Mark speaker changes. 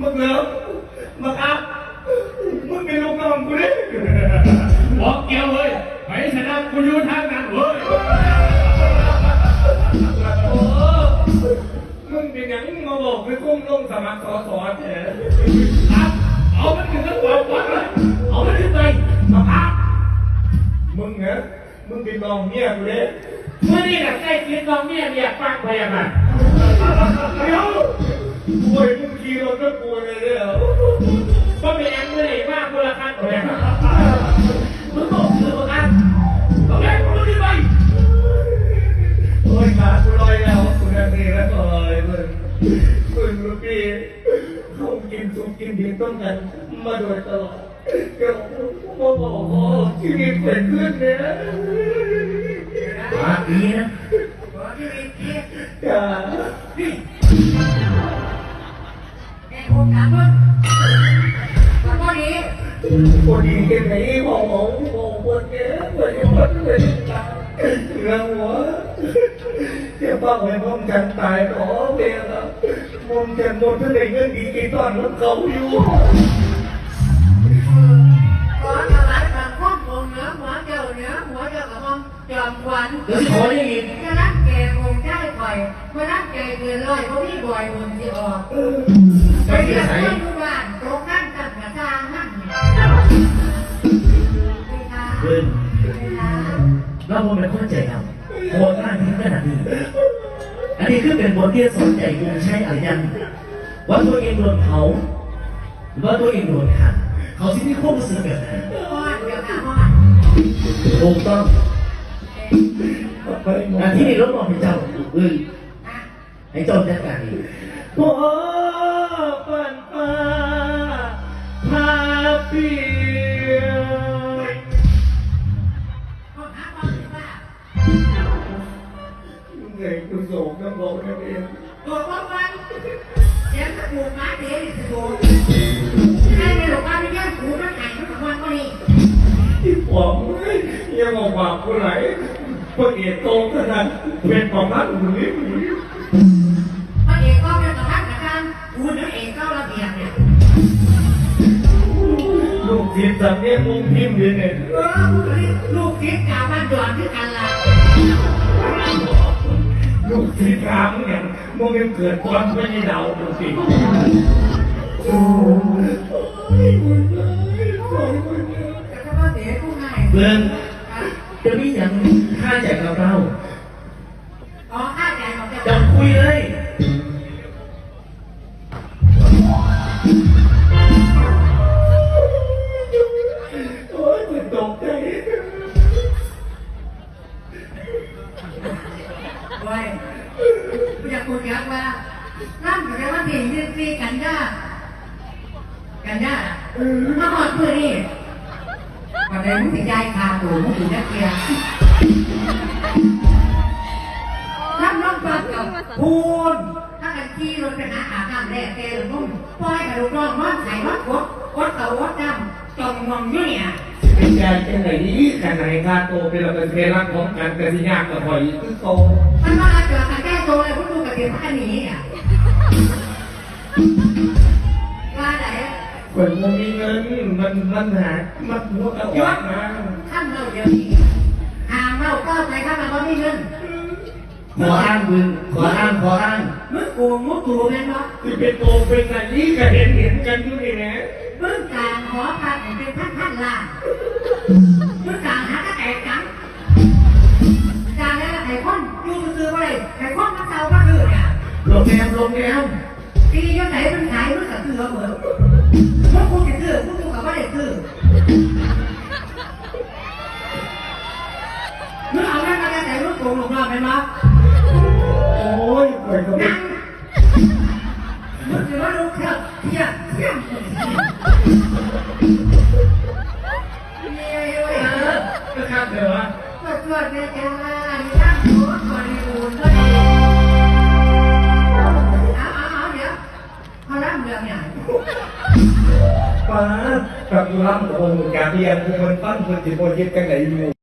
Speaker 1: มึงเลิกมาครับมึงเป็นลูกน้องกูดิ
Speaker 2: บอกเกี่ยวเลยไปชนะกูอยู่ทางนั้นเว้ย
Speaker 1: โอ้มึงเป็นหยังมาบอกไปกุ้งลงสมัครสอสอแท้
Speaker 2: ครับเอามันถึงกระเป๋าก่อนเลยเอามันขึ้นไปมาพัก
Speaker 1: มึงเหรอมึงเป็นน้องเมียกูดิ
Speaker 2: เมื่อนี่น่ะใกล้คิดน้องเนี่ยเนี่ยฟังพยาบาล
Speaker 1: เดี๋ยวกูไอ้มึง ขี่รถก็กลัวเลยเนี่ย
Speaker 2: ก็เป็นแองเมื่อไหร่มากคนละคันเลยมึงบอกคือมึงอะเอาแม่กูขึ้นไป
Speaker 1: โอ้ยขากูลอยแล้วกูนั่นเองแล้วลอยมึงมึงลูกพี่เขากินสุกกินดิบต้องกันมาโดยตลอดเดี๋ยวมาบอกว่าชีวิตเป็นขึ้นเนี่ย
Speaker 2: มาดีนะ
Speaker 3: ค
Speaker 1: นดีแค่ไหนบอกบอกบอกคนเนี้ยคนนี้คนเป็นเรื่องหัวเจ้าป้าไว้พ้องกันตายขอเบียร์มองแกหมดเพื่อได้เงินดีกี่ตอนมันเขาอยู่
Speaker 3: ขอถวายบังคมองค์เหนือหัวเจ้าเหนือหัวเจ้ากับมองจอมขวัญ
Speaker 2: เดี๋ยวขอได้ยิน
Speaker 3: จะรักแกองค์ใคอยเมื่อรักแกเกินร้อยเพราะพี่บอยบุญที่ออก เราบน
Speaker 2: เป็นคนใจเราโคตรง่ายที่ขนาดนี้อันนี้คือเป็นบทที่สอนใจกูใช้อะไรยังว่าตัวเองโดนเผาหรือว่าตัวเองโดนขังเขาที่นี่ควบรู้สึกแบบไหน
Speaker 3: ฮอดเดี๋ยวนะฮอด
Speaker 2: ถูกต้อง
Speaker 1: ไปหม
Speaker 2: อัน
Speaker 1: ด
Speaker 2: ที่นี่รถมองเป็นเจ้าเอ้ย
Speaker 3: อะ
Speaker 2: ให้เจ้าจัดการเอง
Speaker 1: พ่อปั กูโศกน้ำบอกนั่นเอง
Speaker 3: ตัวความวันเดี๋ยวจะปลูกไม้เดี๋ยวจะปลูกให้ในหลวงพ่อไม่แย่งปลูกแล้วไก่ทุกวันก็นี่
Speaker 1: ที่ผมยังบอกว่ากูไหลพระเอกโตขนาดเป็นของรัฐอุ่นนี้
Speaker 3: พระเอกก็เป็นสำนักงานกูนึกเองก็ระเบียบเนี่ย
Speaker 1: ลูกทีมสามเนี่ยมุงพิมพ์เลยเนี่ย
Speaker 3: เออลูกคิดกาบ้านดอนที่กันละ
Speaker 1: ลูกทีครามเนี่ยมึงเป็นเกิดความไม่ได้เดาดูสิโอ้ยมึงเลยขอมึงเลย
Speaker 3: แต่ถ้าว่าเสียกูง่าย
Speaker 2: เพื่อนจะมีอย่างค่าแจกกับเรา
Speaker 3: อ๋อค่าใจของเรา
Speaker 2: จะคุยเลย
Speaker 1: อยา
Speaker 3: กพูดยักว่านั่นแปลว่าเพลงที่ซีกันยากันยามาหอดเพื่อนี่วันใดมึงถึงใจคาตูมึงถึงจะเกียร์รับน้องปรับกับพูนถ้ากันขี่รถไปหาอาบน้ำแร่เตลนุ่มปล่อยกระดูกน้องนอนไข่นอนกดกดเต่าวดน้ำจมมองอยู่เนี่ย
Speaker 1: เป็นยายจังไหนนี่ขนาดค่าโตเป็นเราเป็นเพลักของการกระทิยากกับหอยคือโต
Speaker 3: มันมาเจอกันแก้ ตัวเลยพวกดูกับเดี๋ยวพันนี้อะว่าไหน
Speaker 1: คนมันมีเงินมันมันหามันหัวกระออกมา
Speaker 3: ข้ามเราเดี๋ยวนี้ห่างเราก็ไปข้ามมันก็ไม่เงิน
Speaker 2: ขออ้างมึงขออ้างขออ้าง
Speaker 3: มึงกูมุกกูแม่นบ่
Speaker 1: ที่เป็นโตเป็นอะไรนี่ก็เห็นเห็นกันอยู่นี่นะ
Speaker 3: มึงกลางหอพักเป็นพันพันล้าน ไหมมั้
Speaker 1: โอ้ยคอยก็ไม่
Speaker 3: นั่งมึงถือว่าลูกเที่ยวเที่ยวเที่ยวเย้เว้ย
Speaker 1: ก็ข้ามเถอะวะ
Speaker 3: ตรวจตรวจเนี่ยจ้ามีร่างหัวบริบูรณ์ด้วยเอาเอาเอาเดี๋ยวเขาร่ำเรื่องเนี่ย
Speaker 1: ป้ากับรับโอ้การเรียนคนปั้นคนจิตโบยิดกันไหนอยู่